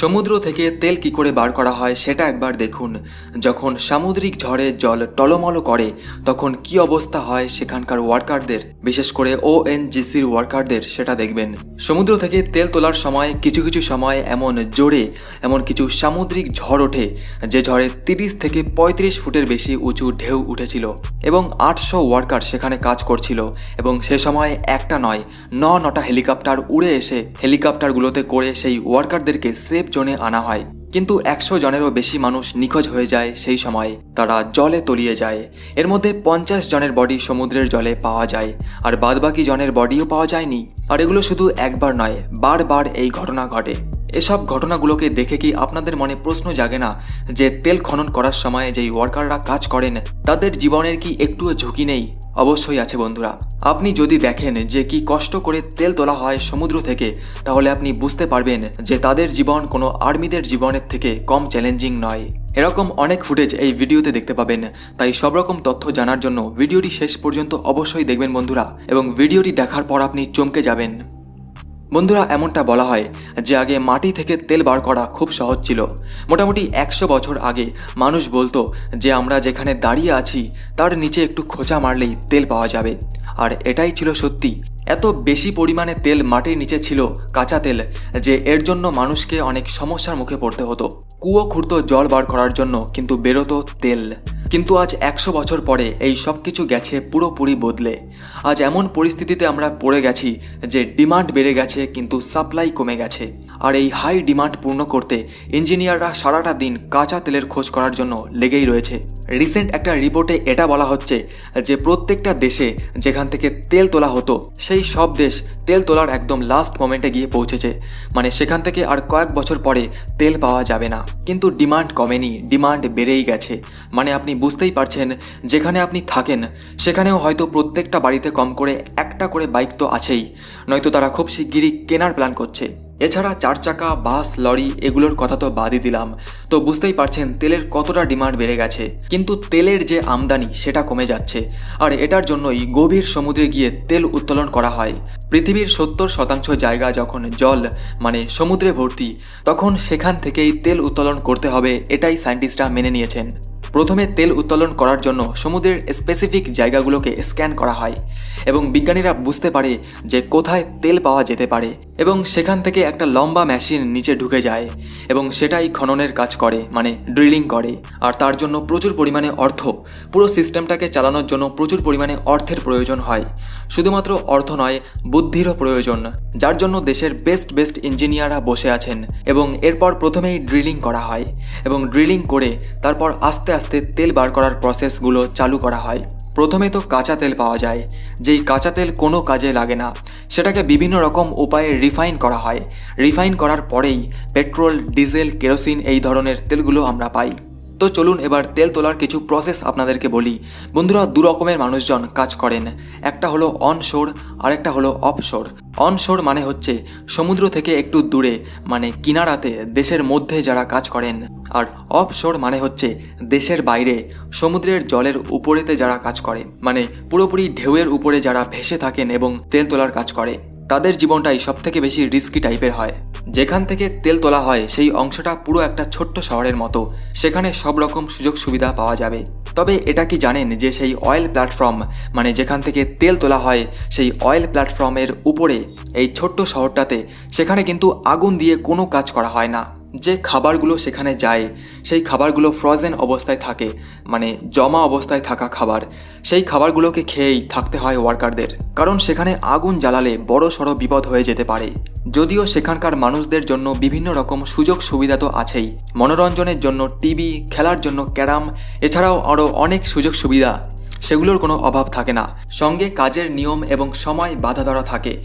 সমুদ্র থেকে তেল কি করে বার করা হয় সেটা একবার দেখুন। যখন সামুদ্রিক ঝড়ে জল টলমল করে, তখন কি অবস্থা হয় সেখানকার ওয়ার্কারদের? বিশেষ করে ও এনজিসির ওয়ার্কারদের, সেটা দেখবেন। সমুদ্র থেকে তেল তোলার সময় কিছু কিছু সময় এমন জোরে, এমন কিছু সামুদ্রিক ঝড় ওঠে, যে ঝড়ে তিরিশ থেকে পঁয়ত্রিশ ফুটের বেশি উঁচু ঢেউ উঠেছিল এবং আটশো ওয়ার্কার সেখানে কাজ করছিল এবং সে সময় একটা নয়, ন নটা হেলিকপ্টার উড়ে এসে হেলিকপ্টারগুলোতে করে সেই ওয়ার্কারদেরকে সেফ জোনে আনা হয়। কিন্তু একশো জনেরও বেশি মানুষ নিখোঁজ হয়ে যায় সেই সময়। তারা জলে তলিয়ে যায়। এর মধ্যে পঞ্চাশ জনের বডি সমুদ্রের জলে পাওয়া যায়। আর বাদবাকি জনের বডিও পাওয়া যায়নি। আর এগুলো শুধু একবার নয়, বারবার এই ঘটনা ঘটে। এসব ঘটনাগুলোকে দেখে কি আপনাদের মনে প্রশ্ন জাগে না যে তেল খনন করার সময় যেই ওয়ার্কাররা কাজ করেন, তাদের জীবনের কি একটুও ঝুঁকি নেই? অবশ্যই আছে বন্ধুরা। আপনি যদি দেখেন যে কি কষ্ট করে তেল তোলা হয় সমুদ্র থেকে, তাহলে আপনি বুঝতে পারবেন যে তাদের জীবন কোনো আর্মিদের জীবনের থেকে কম চ্যালেঞ্জিং নয়। এরকম অনেক ফুটেজ এই ভিডিওতে দেখতে পাবেন। তাই সব রকম তথ্য জানার জন্য ভিডিওটি শেষ পর্যন্ত অবশ্যই দেখবেন বন্ধুরা। এবং ভিডিওটি দেখার পর আপনি চমকে যাবেন। বন্ধুরা, এমনটা বলা হয় যে আগে মাটি থেকে তেল বার করা খুব সহজ ছিল। মোটামুটি একশো বছর আগে মানুষ বলতো যে আমরা যেখানে দাঁড়িয়ে আছি, তার নিচে একটু খোঁচা মারলেই তেল পাওয়া যাবে। আর এটাই ছিল সত্যি। এত বেশি পরিমাণে তেল মাটির নিচে ছিল, কাঁচা তেল, যে এর জন্য মানুষকে অনেক সমস্যার মুখে পড়তে হতো। কুয়ো খুঁড়তো জল বার করার জন্য, কিন্তু বেরোতো তেল। কিন্তু আজ একশো বছর পরে এই সব কিছু গেছে পুরোপুরি বদলে। আজ এমন পরিস্থিতিতে আমরা পড়ে গেছি যে ডিমান্ড বেড়ে গেছে কিন্তু সাপ্লাই কমে গেছে। আর এই হাই ডিমান্ড পূর্ণ করতে ইঞ্জিনিয়াররা সারাটা দিন কাঁচা তেলের খোঁজ করার জন্য লেগেই রয়েছে। রিসেন্ট একটা রিপোর্টে এটা বলা হচ্ছে যে, প্রত্যেকটা দেশে যেখান থেকে তেল তোলা হতো, সেই সব দেশ তেল তোলার একদম লাস্ট মোমেন্টে গিয়ে পৌঁছেছে। মানে সেখান থেকে আর কয়েক বছর পরে তেল পাওয়া যাবে না। কিন্তু ডিমান্ড কমেনি ডিমান্ড বেড়েই গেছে। মানে আপনি বুঝতেই পারছেন, যেখানে আপনি থাকেন, সেখানেও হয়তো প্রত্যেকটা বাড়িতে কম করে একটা করে বাইক তো আছেই। নয়তো তারা খুব শিগগিরই কেনার প্ল্যান করছে। এছাড়া চার চাকা বাস, লরি এগুলোর কথা তো বাদই দিলাম। তো বুঝতেই পারছেন, তেলের কতটা ডিমান্ড বেড়ে গেছে। কিন্তু তেলের যে আমদানি, সেটা কমে যাচ্ছে। আর এটার জন্যই গভীর সমুদ্রে গিয়ে তেল উত্তোলন করা হয়। পৃথিবীর সত্তর শতাংশ জায়গা যখন জল মানে সমুদ্রে ভর্তি, তখন সেখান থেকেই তেল উত্তোলন করতে হবে, এটাই সায়েন্টিস্টরা মেনে নিয়েছেন। প্রথমে তেল উত্তোলন করার জন্য সমুদ্রের স্পেসিফিক জায়গাগুলোকে স্ক্যান করা হয় এবং বিজ্ঞানীরা বুঝতে পারে যে কোথায় তেল পাওয়া যেতে পারে এবং সেখান থেকে একটা লম্বা মেশিন নিচে ঢুকে যায় এবং সেটাই খননের কাজ করে মানে ড্রিলিং করে। আর তার জন্য প্রচুর পরিমাণে অর্থ। পুরো সিস্টেমটাকে চালানোর জন্য প্রচুর পরিমাণে অর্থের প্রয়োজন হয়। শুধুমাত্র অর্থ নয়, বুদ্ধিরও প্রয়োজন, যার জন্য দেশের বেস্ট বেস্ট ইঞ্জিনিয়াররা বসে আছেন এবং এরপর প্রথমেই ড্রিলিং করা হয় এবং ড্রিলিং করে তারপর আস্তে আস্তে তেল বার করার প্রসেসগুলো চালু করা হয়। প্রথমে তো কাঁচা তেল পাওয়া যায়, যেই কাঁচা তেল কোনো কাজে লাগে না। সেটাকে বিভিন্ন রকম উপায়ে রিফাইন করা হয়। রিফাইন করার পরেই পেট্রোল ডিজেল কেরোসিন এই ধরনের তেলগুলো আমরা পাই। তো চলুন এবার তেল তোলার কিছু প্রসেস আপনাদেরকে বলি। বন্ধুরা, দু রকমের মানুষজন কাজ করেন। একটা হলো অনশোর আরেকটা হলো অফশোর অনশোর মানে হচ্ছে সমুদ্র থেকে একটু দূরে মানে কিনারাতে, দেশের মধ্যে যারা কাজ করেন। আর অফশোর মানে হচ্ছে দেশের বাইরে, সমুদ্রের জলের উপরেতে যারা কাজ করে। মানে পুরোপুরি ঢেউয়ের উপরে যারা ভেসে থাকেন এবং তেল তোলার কাজ করে। তাদের জীবনটাই সব থেকে বেশি রিস্কি টাইপের হয়। যেখান থেকে তেল তোলা হয়, সেই অংশটা পুরো একটা ছোট্ট শহরের মতো। সেখানে সব রকম সুযোগ সুবিধা পাওয়া যাবে। তবে এটা কি জানেন যে সেই অয়েল প্ল্যাটফর্ম মানে যেখান থেকে তেল তোলা হয়, সেই অয়েল প্ল্যাটফর্মের উপরে, এই ছোট্ট শহরটাতে, সেখানে কিন্তু আগুন দিয়ে কোনো কাজ করা হয় না। যে খাবারগুলো সেখানে যায়, সেই খাবারগুলো ফ্রোজেন অবস্থায় থাকে মানে জমা অবস্থায় থাকা খাবার। সেই খাবারগুলোকে খেয়েই থাকতে হয় ওয়ার্কারদের কারণ সেখানে আগুন জ্বালালে বড় সড়ো বিপদ হয়ে যেতে পারে। যদিও সেখানকার মানুষদের জন্য বিভিন্ন রকম সুযোগ সুবিধা তো আছেই। মনোরঞ্জনের জন্য টিভি, খেলার জন্য ক্যারাম, এছাড়াও আরও অনেক সুযোগ সুবিধা। সেগুলোর কোনো অভাব থাকে না। সঙ্গে কাজের নিয়ম এবং সময় বাধা ধরা থাকে।